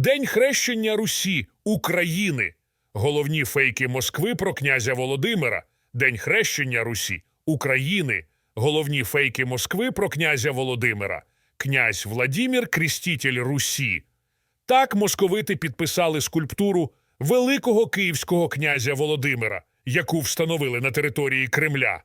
День хрещення Русі України. Головні фейки Москви про князя Володимира. День хрещення Русі України. Головні фейки Москви про князя Володимира. Князь Владімір Крістітель Русі. Так московити підписали скульптуру великого київського князя Володимира, яку встановили на території Кремля,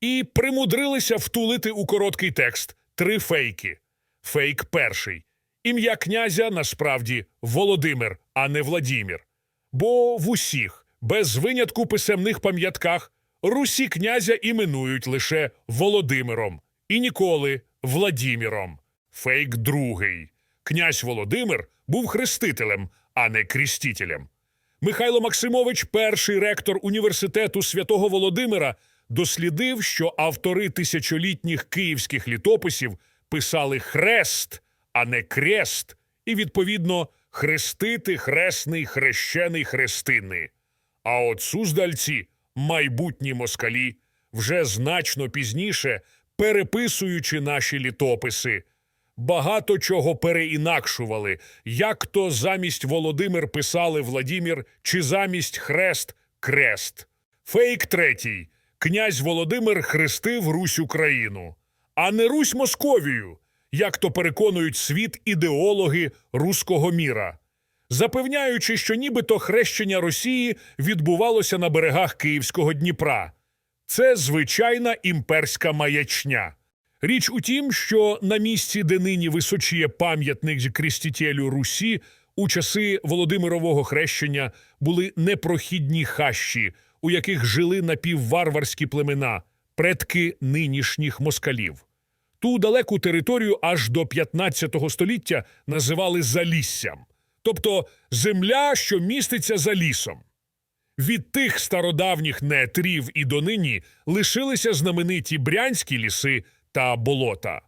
і примудрилися втулити у короткий текст три фейки. Фейк перший. Ім'я князя насправді Володимир, а не Владімір. Бо в усіх, без винятку писемних пам'ятках, Русі князя іменують лише Володимиром і ніколи Владіміром. Фейк другий. Князь Володимир був хрестителем, а не крістітелем. Михайло Максимович, перший ректор університету святого Володимира, дослідив, що автори тисячолітніх київських літописів писали хрест, а не крест, і, відповідно, хрестити, хресний, хрещений, хрестини. А от суздальці, майбутні москалі, вже значно пізніше, переписуючи наші літописи, багато чого переінакшували, як то замість Володимир писали Владімір чи замість хрест крест. Фейк третій. Князь Володимир хрестив Русь Україну, а не Русь Московію, як то переконують світ ідеологи руського міра, запевняючи, що нібито хрещення Росії відбувалося на берегах Київського Дніпра. Це звичайна імперська маячня. Річ у тім, що на місці, де нині височіє пам'ятник крістітелю Русі, у часи Володимирового хрещення були непрохідні хащі, у яких жили напівварварські племена, предки нинішніх москалів. Ту далеку територію аж до 15 століття називали Заліссям, тобто земля, що міститься за лісом. Від тих стародавніх нетрів і донині лишилися знамениті брянські ліси та болота.